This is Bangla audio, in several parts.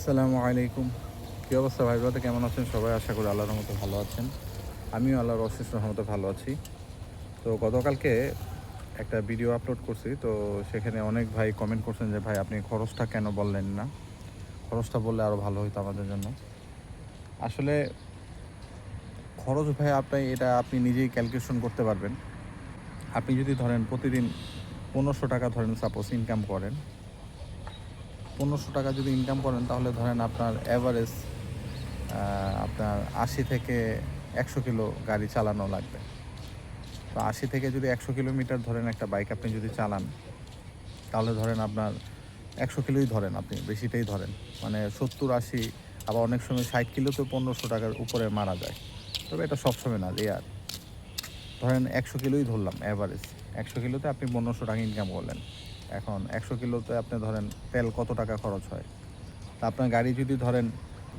আসসালামু আলাইকুম। কী অবস্থা ভাই? ব্রাতে কেমন আছেন সবাই? আশা করি আল্লাহর রহমতে ভালো আছেন। আমিও আল্লাহর অশেষ রহমতে ভালো আছি। তো গতকালকে একটা ভিডিও আপলোড করছি। তো সেখানে অনেক ভাই কমেন্ট করছেন যে, ভাই, আপনি খরচটা কেন বললেন না? খরচটা বললে আরও ভালো হতো আমাদের জন্য। আসলে খরচ ভাই, আপনি এটা আপনি নিজেই ক্যালকুলেশন করতে পারবেন। আপনি যদি ধরেন প্রতিদিন পনেরোশো টাকা ধরেন সাপোজ ইনকাম করেন পনেরোশো টাকা যদি ইনকাম করেন, তাহলে ধরেন আপনার অ্যাভারেজ আপনার আশি থেকে একশো কিলো গাড়ি চালানো লাগবে। তো আশি থেকে যদি একশো কিলোমিটার ধরেন একটা বাইক আপনি যদি চালান, তাহলে ধরেন আপনার একশো কিলোই ধরেন আপনি, বেশিটাই ধরেন। মানে সত্তর, আশি, আবার অনেক সময় ষাট কিলোতে পনেরোশো টাকার উপরে মারা যায়। তবে এটা সবসময় না, রেয়ার। ধরেন একশো কিলোই ধরলাম অ্যাভারেজ একশো কিলোতে আপনি পনেরোশো টাকা ইনকাম করলেন। এখন একশো কিলোতে আপনি ধরেন তেল কত টাকা খরচ হয়? তা আপনার গাড়ি যদি ধরেন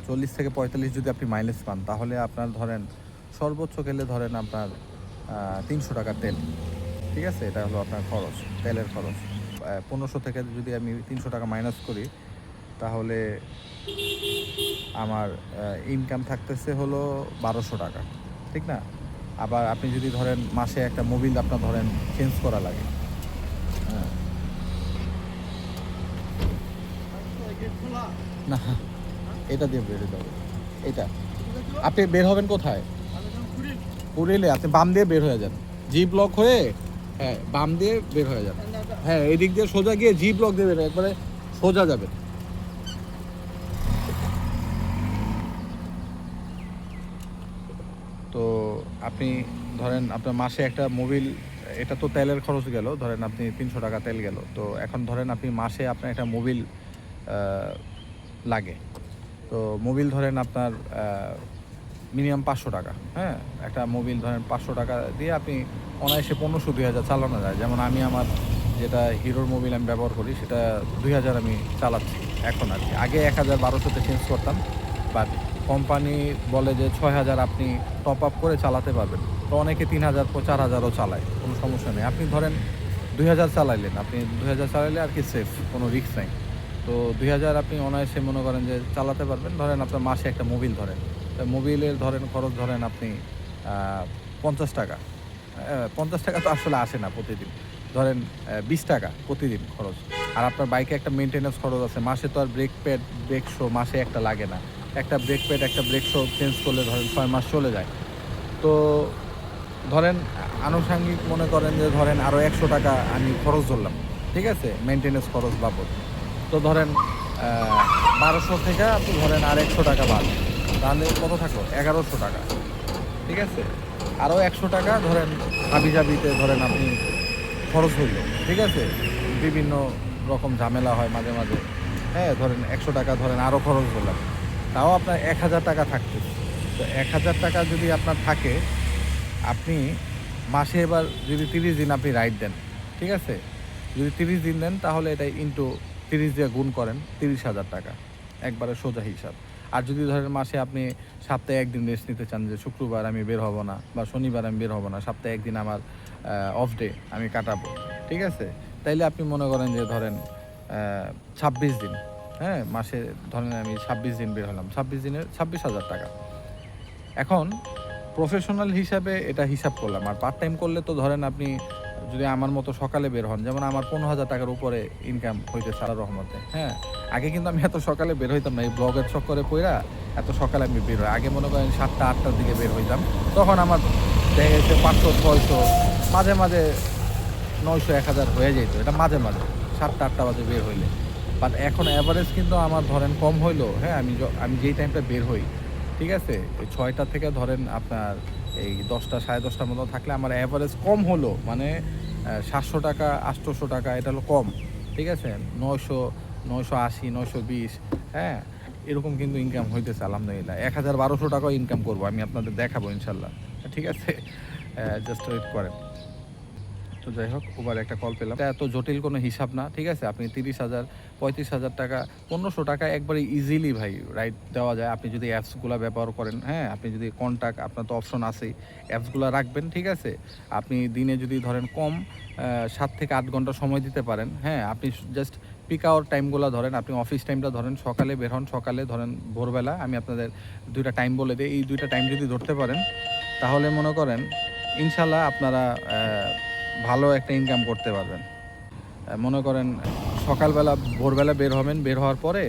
চল্লিশ থেকে পঁয়তাল্লিশ যদি আপনি মাইলেজ পান, তাহলে আপনার ধরেন সর্বোচ্চ গেলে ধরেন আপনার তিনশো টাকা তেল। ঠিক আছে? এটা হলো আপনার খরচ, তেলের খরচ। পনেরোশো থেকে যদি আমি তিনশো টাকা মাইনাস করি, তাহলে আমার ইনকাম থাকতেছে হলো বারোশো টাকা। ঠিক না? আবার আপনি যদি ধরেন মাসে একটা মোবিল আপনার ধরেন চেঞ্জ করা লাগে। হ্যাঁ। না, এটা দিয়ে হতে হবে এটা। আপনি বের হবেন কোথায়? কুড়িলে আপনি বাম দিয়ে বের হয়ে যান। জি ব্লক হয়ে হ্যাঁ বাম দিয়ে বের হয়ে যান। হ্যাঁ এদিক দিয়ে সোজা গিয়ে জি ব্লক দিয়ে বের হয়ে একবারে সোজা যাবেন তো আপনি ধরেন আপনার মাসে একটা মোবিল এটা তো তেলের খরচ গেল, ধরেন আপনি তিনশো টাকা তেল গেল। তো এখন ধরেন আপনি মাসে আপনার একটা মোবিল লাগে। তো মোবিল ধরেন আপনার মিনিমাম পাঁচশো টাকা হ্যাঁ? একটা মোবিল ধরেন পাঁচশো টাকা দিয়ে আপনি অনায়াসে পনেরোশো, দুই হাজার চালানো যায়। যেমন আমি আমার যেটা হিরোর মোবিল আমি ব্যবহার করি, সেটা দুই হাজার আমি চালাচ্ছি এখন আর কি। আগে এক হাজার বারোশোতে চেঞ্জ করতাম বাট কোম্পানি বলে যে ছয় হাজার আপনি টপ আপ করে চালাতে পারবেন। তো অনেকে তিন হাজার চার হাজারও চালায়, কোনো সমস্যা নেই। আপনি ধরেন দুই হাজার চালাইলেন, আপনি দুই হাজার চালাইলে আর কি সেফ কোনো রিস্ক নাই। তো দুই হাজার আপনি অনায়াসে মনে করেন যে চালাতে পারবেন। ধরেন আপনার মাসে একটা মোবিল ধরেন, তো মোবিলের ধরেন খরচ ধরেন আপনি পঞ্চাশ টাকা। পঞ্চাশ টাকা তো আসলে আসে না প্রতিদিন। ধরেন বিশ টাকা প্রতিদিন খরচ। আর আপনার বাইকে একটা মেনটেন্যান্স খরচ আছে। মাসে তো আর ব্রেক প্যাড ব্রেক শো মাসে একটা লাগে না। একটা ব্রেক প্যাড একটা ব্রেক শো চেঞ্জ করলে ধরেন ছয় মাস চলে যায়। তো ধরেন, আনুষাঙ্গিক মনে করেন যে ধরেন আরও একশো টাকা আমি খরচ ধরলাম, ঠিক আছে? মেনটেন্যান্স খরচ বাবদ। তো ধরেন বারোশো থেকে আপনি ধরেন আর একশো টাকা বাদ। তাহলে কত থাকল? এগারোশো টাকা, ঠিক আছে? আরও একশো টাকা ধরেন হাবিজাবিতে ধরেন আপনি খরচ হইল, ঠিক আছে? বিভিন্ন রকম ঝামেলা হয় মাঝে মাঝে। হ্যাঁ ধরেন একশো টাকা ধরেন আরও খরচ করলাম তাও আপনার এক হাজার টাকা থাকতে। তো এক হাজার টাকা যদি আপনার থাকে, আপনি মাসে এবার যদি তিরিশ দিন আপনি রাইড দেন, ঠিক আছে? যদি তিরিশ দিন দেন, তাহলে এটা ইন্টু তিরিশ দিয়ে গুণ করেন, তিরিশ হাজার টাকা। একবারে সোজা হিসাব। আর যদি ধরেন মাসে আপনি সপ্তাহে একদিন রেস্ট নিতে চান, যে শুক্রবার আমি বের হব না, বা শনিবার আমি বের হব না, সপ্তাহে একদিন আমার অফ ডে আমি কাটাবো, ঠিক আছে? তাইলে আপনি মনে করেন যে ধরেন ছাব্বিশ দিন হ্যাঁ মাসে ধরেন আমি ছাব্বিশ দিন বের হলাম, ছাব্বিশ দিনের ছাব্বিশ হাজার টাকা। এখন প্রফেশনাল হিসাবে এটা হিসাব করলাম, আর পার্ট টাইম করলে তো ধরেন আপনি যদি আমার মতো সকালে বের হন, যেমন আমার পনেরো হাজার টাকার উপরে ইনকাম হইতে সারা রহমতে হ্যাঁ আগে কিন্তু আমি এত সকালে বের হইতাম না, এই ব্লগের চক্করে পইরা এত সকালে আমি বের হই, আগে মনে করেন সাতটা, আটটার দিকে বের হইতাম, তখন আমার দেখা গেছে পাঁচশো, ছয়শো, মাঝে মাঝে নয়শো, এক হাজার হয়ে যেত এটা মাঝে মাঝে, সাতটা, আটটা বাজে বের হইলে। বাট এখন অ্যাভারেজ কিন্তু আমার ধরেন কম হইল হ্যাঁ আমি আমি যেই টাইমটা বের হই, ঠিক আছে? এই ছয়টা থেকে ধরেন আপনার এই দশটা, সাড়ে দশটার মতো থাকলে আমার অ্যাভারেজ কম হলো মানে সাতশো টাকা, আটশোশো টাকা, এটা হলো কম, ঠিক আছে? নয়শো নয়শো আশি, নয়শো বিশ হ্যাঁ? এরকম কিন্তু ইনকাম হইতেছে, আলহামদুলিল্লাহ। এক হাজার বারোশো টাকাও ইনকাম করব, আমি আপনাদের দেখাবো ইনশাল্লাহ, ঠিক আছে? জাস্ট ওয়েট করেন। তো যাই হোক, ওবার একটা কল পেলাম। এত জটিল কোনো হিসাব না, ঠিক আছে? আপনি তিরিশ হাজার, পঁয়ত্রিশ হাজার টাকা, পনেরোশো টাকা একবারে ইজিলি ভাই রাইট দেওয়া যায়। আপনি যদি অ্যাপসগুলো ব্যবহার করেন হ্যাঁ? আপনি যদি কন্ট্যাক্ট আপনার তো অপশন আছেই। অ্যাপসগুলো রাখবেন, ঠিক আছে? আপনি দিনে যদি ধরেন কম সাত থেকে আট ঘণ্টা সময় দিতে পারেন হ্যাঁ? আপনি জাস্ট পিক আওয়ার টাইমগুলো ধরেন, আপনি অফিস টাইমটা ধরেন, সকালে বের হন, সকালে ধরেন ভোরবেলা, আমি আপনাদের দুইটা টাইম বলে দিই। এই দুইটা টাইম যদি ধরতে পারেন, তাহলে মনে করেন ইনশাল্লাহ আপনারা ভালো একটা ইনকাম করতে পারবেন। মনে করেন সকালবেলা, ভোরবেলা বের হবেন, বের হওয়ার পরে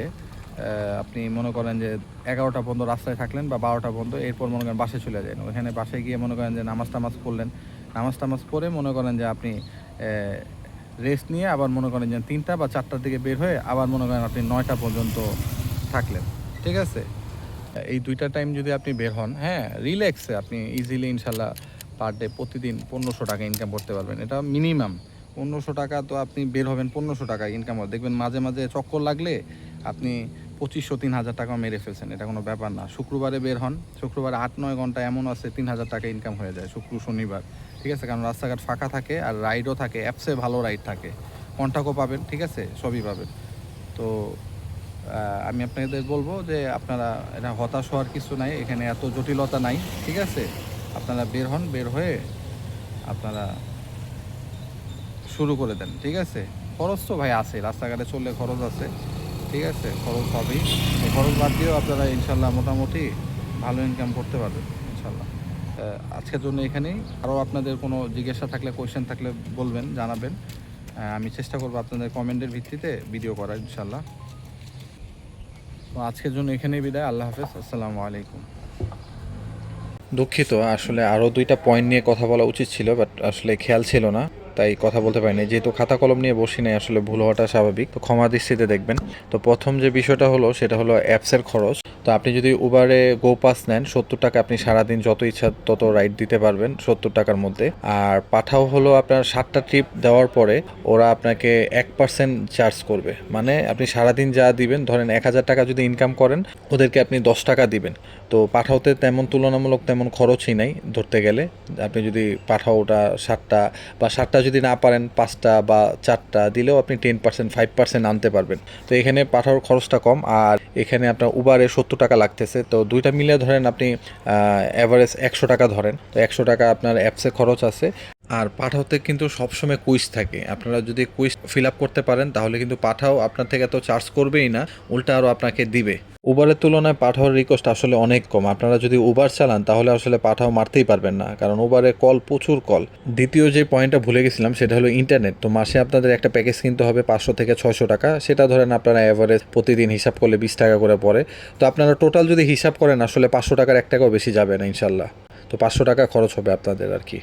আপনি মনে করেন যে এগারোটা পর্যন্ত রাস্তায় থাকলেন বা বারোটা পর্যন্ত, এরপর মনে করেন বাসে চলে যান ওখানে বাসে গিয়ে মনে করেন যে নামাজ টামাজ পড়লেন। নামাজ টামাজ পড়ে মনে করেন যে আপনি রেস্ট নিয়ে আবার মনে করেন যে তিনটা বা চারটার দিকে বের হয়ে আবার মনে করেন আপনি নয়টা পর্যন্ত থাকলেন। ঠিক আছে? এই দুইটা টাইম যদি আপনি বের হন হ্যাঁ রিল্যাক্সে আপনি ইজিলি ইনশাল্লাহ পার ডে প্রতিদিন পনেরোশো টাকা ইনকাম করতে পারবেন। এটা মিনিমাম পনেরোশো টাকা তো আপনি বের হবেন পনেরোশো টাকা ইনকাম দেখবেন মাঝে মাঝে চক্কর লাগলে আপনি পঁচিশশো, তিন হাজার টাকা মেরে ফেলছেন। এটা কোনো ব্যাপার না। শুক্রবারে বের হন। শুক্রবারে আট, নয় ঘণ্টা এমন আছে তিন হাজার টাকা ইনকাম হয়ে যায় শুক্র, শনিবার। ঠিক আছে? কারণ রাস্তাঘাট ফাঁকা থাকে আর রাইডও থাকে। অ্যাপসে ভালো রাইড থাকে। কন্ট্যাক্টও পাবেন, ঠিক আছে? সবই পাবেন। তো আমি আপনাদের বলব যে আপনারা, এটা হতাশ হওয়ার কিছু নাই। এখানে এত জটিলতা নাই। ঠিক আছে? আপনারা বের হন, বের হয়ে আপনারা শুরু করে দেন, ঠিক আছে? খরচ তো ভাই আছে, রাস্তাঘাটে চললে খরচ আছে, ঠিক আছে? খরচ হবেই। খরচ বাদ দিয়েও আপনারা ইনশাল্লাহ মোটামুটি ভালো ইনকাম করতে পারবেন, ইনশাল্লাহ। আজকের জন্য এখানেই। আরও আপনাদের কোনো জিজ্ঞাসা থাকলে কোয়েশ্চেন থাকলে বলবেন, জানাবেন। আমি চেষ্টা করব আপনাদের কমেন্টের ভিত্তিতে ভিডিও করার, ইনশাল্লাহ। তো আজকের জন্য এখানেই বিদায়। আল্লাহ হাফেজ। আসসালামু আলাইকুম। দুঃখিত। আসলে আরও দুইটা পয়েন্ট নিয়ে কথা বলা উচিত ছিল বাট আসলে খেয়াল ছিল না। তাই কথা বলতে পারিনি। যেহেতু খাতা কলম নিয়ে বসি নাই, আসলে ভুল হওয়াটা স্বাভাবিক। তো ক্ষমা দৃষ্টিতে দেখবেন। তো প্রথম যে বিষয়টা হলো, সেটা হলো অ্যাপসের খরচ। তো আপনি যদি উবারে গো পাস নেন, সত্তর টাকা আপনি সারাদিন যত ইচ্ছা তত রাইড দিতে পারবেন সত্তর টাকার মধ্যে। আর পাঠাও হলো আপনার সাতটা ট্রিপ দেওয়ার পরে, ওরা আপনাকে এক পার্সেন্ট চার্জ করবে। মানে আপনি সারাদিন যা দিবেন, ধরেন এক হাজার টাকা যদি ইনকাম করেন, ওদেরকে আপনি দশ টাকা দিবেন। তো পাঠাওতে তেমন তুলনামূলক তেমন খরচই নাই, ধরতে গেলে। আপনি যদি পাঠাও ওটা সাতটা বা সাতটা যদি না পারেন পাঁচটা বা চারটা, দিলেও আপনি টেন পার্সেন্ট ফাইভ পার্সেন্ট আনতে পারবেন। তো এখানে পাঠাওর খরচটা কম আর এখানে আপনার উবারে সত্তর টাকা লাগতেছে। তো দুইটা মিলে ধরেন আপনি অ্যাভারেজ একশো টাকা ধরেন। তো একশো টাকা আপনার অ্যাপসে খরচ আছে। আর পাঠাওতে কিন্তু সবসময় কুইজ থাকে। আপনারা যদি কুইজ ফিল আপ করতে পারেন, তাহলে কিন্তু পাঠাও আপনার থেকে তো চার্জ করবেই না, উল্টা আরও আপনাকে দিবে। উবারের তুলনায় পাঠাওয়ার রিকোয়েস্ট আসলে অনেক কম। আপনারা যদি উবার চালান, তাহলে আসলে পাঠাও মারতেই পারবেন না, কারণ উবারে কল প্রচুর কল দ্বিতীয় যে পয়েন্টটা ভুলে গেছিলাম, সেটা হলো ইন্টারনেট তো মাসে আপনাদের একটা প্যাকেজ কিনতে হবে পাঁচশো থেকে ছয়শো টাকা। সেটা ধরেন আপনারা অ্যাভারেজ প্রতিদিন হিসাব করলে বিশ টাকা করে পড়ে। তো আপনারা টোটাল যদি হিসাব করেন, আসলে পাঁচশো টাকার এক টাকাও বেশি যাবে না, ইনশাল্লাহ। তো পাঁচশো টাকা খরচ হবে আপনাদের আর কি।